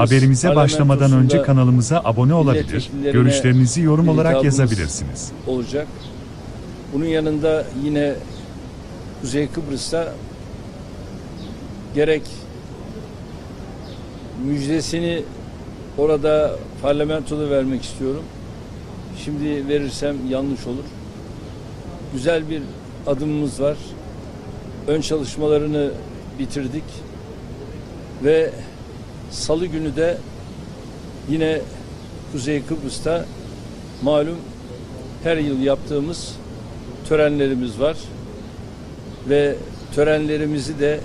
Haberimize başlamadan önce kanalımıza abone olabilir, görüşlerinizi yorum olarak yazabilirsiniz. olacak. Bunun yanında yine Kuzey Kıbrıs'ta gerek müjdesini orada parlamentoda vermek istiyorum. Şimdi verirsem yanlış olur. Güzel bir adımımız var. Ön çalışmalarını bitirdik ve salı günü de yine Kuzey Kıbrıs'ta malum her yıl yaptığımız törenlerimiz var ve törenlerimizi de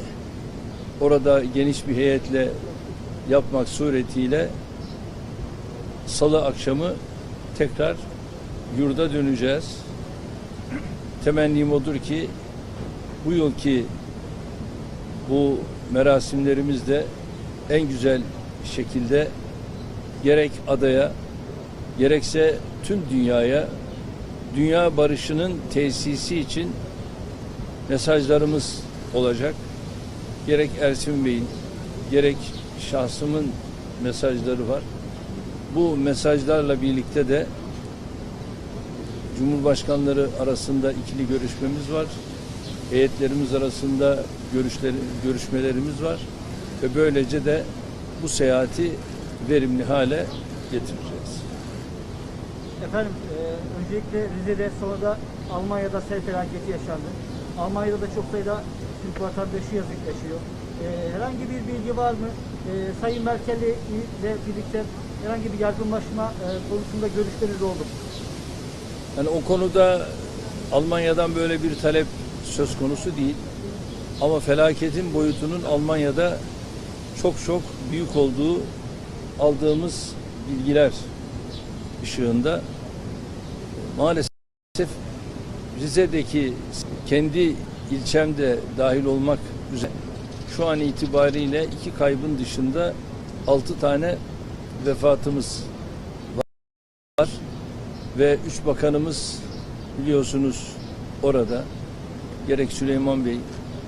orada geniş bir heyetle yapmak suretiyle salı akşamı tekrar yurda döneceğiz. Temennim odur ki bu yılki bu merasimlerimiz de en güzel şekilde gerek adaya gerekse tüm dünyaya dünya barışının tesisi için mesajlarımız olacak. Gerek Ersin Bey'in gerek şahsımın mesajları var. Bu mesajlarla birlikte de Cumhurbaşkanları arasında ikili görüşmemiz var. Heyetlerimiz arasında görüşleri, görüşmelerimiz var. Ve böylece de bu seyahati verimli hale getireceğiz. Efendim, e, öncelikle Rize'de sonra da Almanya'da sel felaketi yaşandı. Almanya'da da çok sayıda Türk vatandaşı yazık yaşıyor. E, herhangi bir bilgi var mı? E, Sayın Merkel ile birlikte herhangi bir yardımlaşma e, konusunda görüşleriniz oldu mu? Yani o konuda Almanya'dan böyle bir talep söz konusu değil. Ama felaketin boyutunun Almanya'da çok çok büyük olduğu aldığımız bilgiler ışığında. Maalesef Rize'deki kendi ilçemde dahil olmak üzere şu an itibariyle iki kaybın dışında altı tane vefatımız var ve üç bakanımız biliyorsunuz orada. Gerek Süleyman Bey,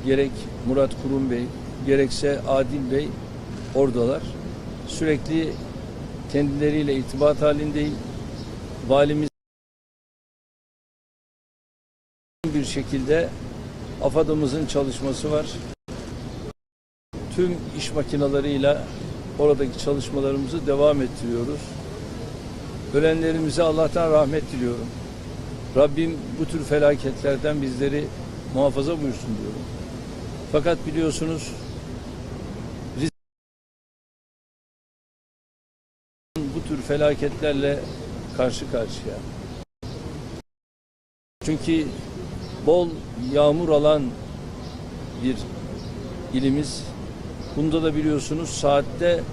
gerek Murat Kurum Bey, gerekse Adil Bey oradalar. Sürekli kendileriyle irtibat halindeyim. Valimiz bir şekilde AFAD'ımızın çalışması var. Tüm iş makinalarıyla oradaki çalışmalarımızı devam ettiriyoruz. Ölenlerimize Allah'tan rahmet diliyorum. Rabbim bu tür felaketlerden bizleri muhafaza buyursun diyorum. Fakat biliyorsunuz bu tür felaketlerle karşı karşıya. Çünkü bol yağmur alan bir ilimiz. Bunda da biliyorsunuz saatte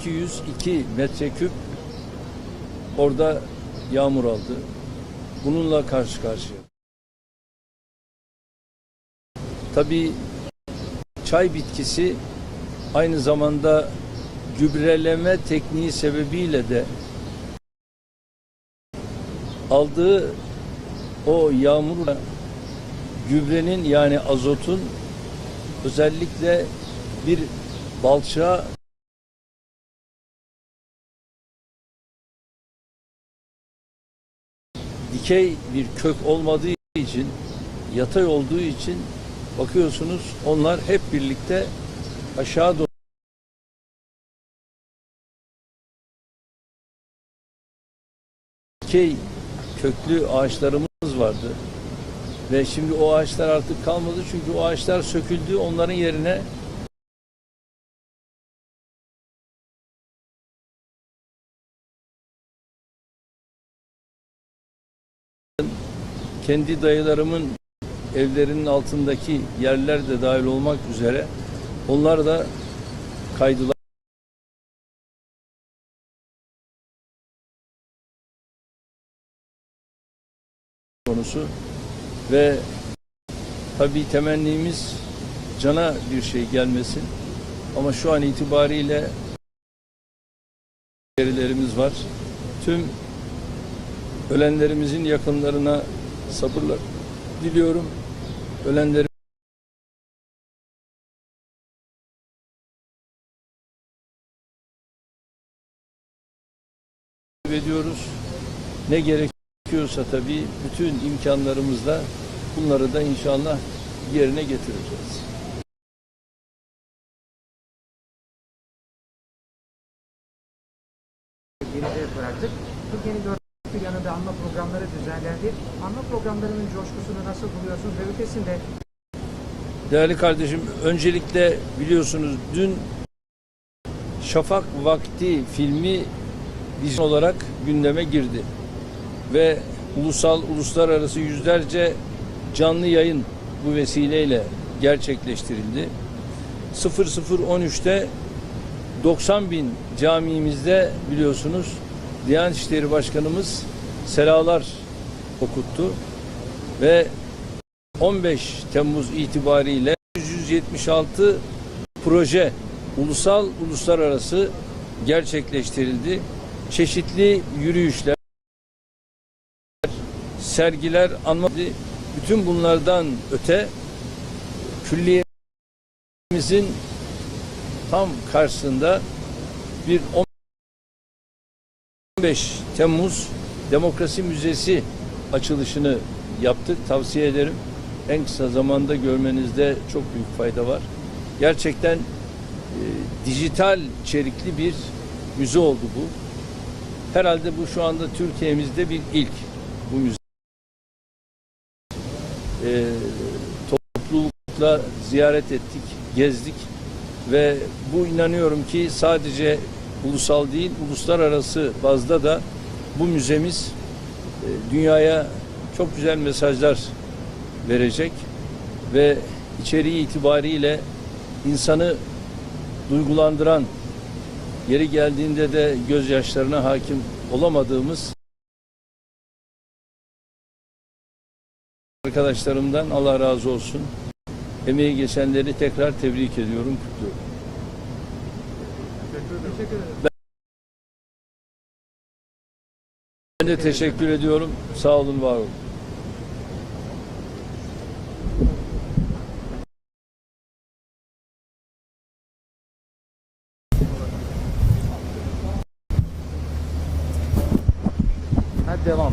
202 metreküp orada yağmur aldı. Bununla karşı karşıya. Tabii çay bitkisi aynı zamanda gübreleme tekniği sebebiyle de aldığı o yağmurla gübrenin yani azotun özellikle bir balçağa dikey bir kök olmadığı için yatay olduğu için bakıyorsunuz onlar hep birlikte aşağı doğru dikey köklü ağaçlarımız vardı. Ve şimdi o ağaçlar artık kalmadı çünkü o ağaçlar söküldü. Onların yerine kendi dayılarımın evlerinin altındaki yerler de dahil olmak üzere onlar da kaydılar. Konusu ve tabii temennimiz cana bir şey gelmesin ama şu an itibariyle verilerimiz var. Tüm ölenlerimizin yakınlarına sabırlar diliyorum. Ölenlerin ediyoruz. Ne gerekiyorsa tabii bütün imkanlarımızla bunları da inşallah yerine getireceğiz. geride bıraktık. Türkiye'nin dört bir yanında anma programları düzenlendi. Anma programlarının coşkusunu nasıl buluyorsunuz ve ötesinde Değerli kardeşim, öncelikle biliyorsunuz dün Şafak Vakti filmi vizyon olarak gündeme girdi. Ve ulusal, uluslararası yüzlerce canlı yayın bu vesileyle gerçekleştirildi. 0013'te 90 bin camimizde biliyorsunuz Diyanet İşleri Başkanımız selalar okuttu ve 15 Temmuz itibariyle 176 proje ulusal uluslararası gerçekleştirildi. Çeşitli yürüyüşler, sergiler, anma bütün bunlardan öte külliyemizin tam karşısında bir 15 Temmuz Demokrasi Müzesi açılışını yaptık. Tavsiye ederim. En kısa zamanda görmenizde çok büyük fayda var. Gerçekten e, dijital içerikli bir müze oldu bu. Herhalde bu şu anda Türkiye'mizde bir ilk bu müze. E, toplulukla ziyaret ettik, gezdik ve bu inanıyorum ki sadece ulusal değil, uluslararası bazda da bu müzemiz e, dünyaya çok güzel mesajlar verecek ve içeriği itibariyle insanı duygulandıran, yeri geldiğinde de gözyaşlarına hakim olamadığımız arkadaşlarımdan Allah razı olsun. Emeği geçenleri tekrar tebrik ediyorum, kutluyorum. Ben de teşekkür ediyorum. Sağ olun, var olun. Hadi devam.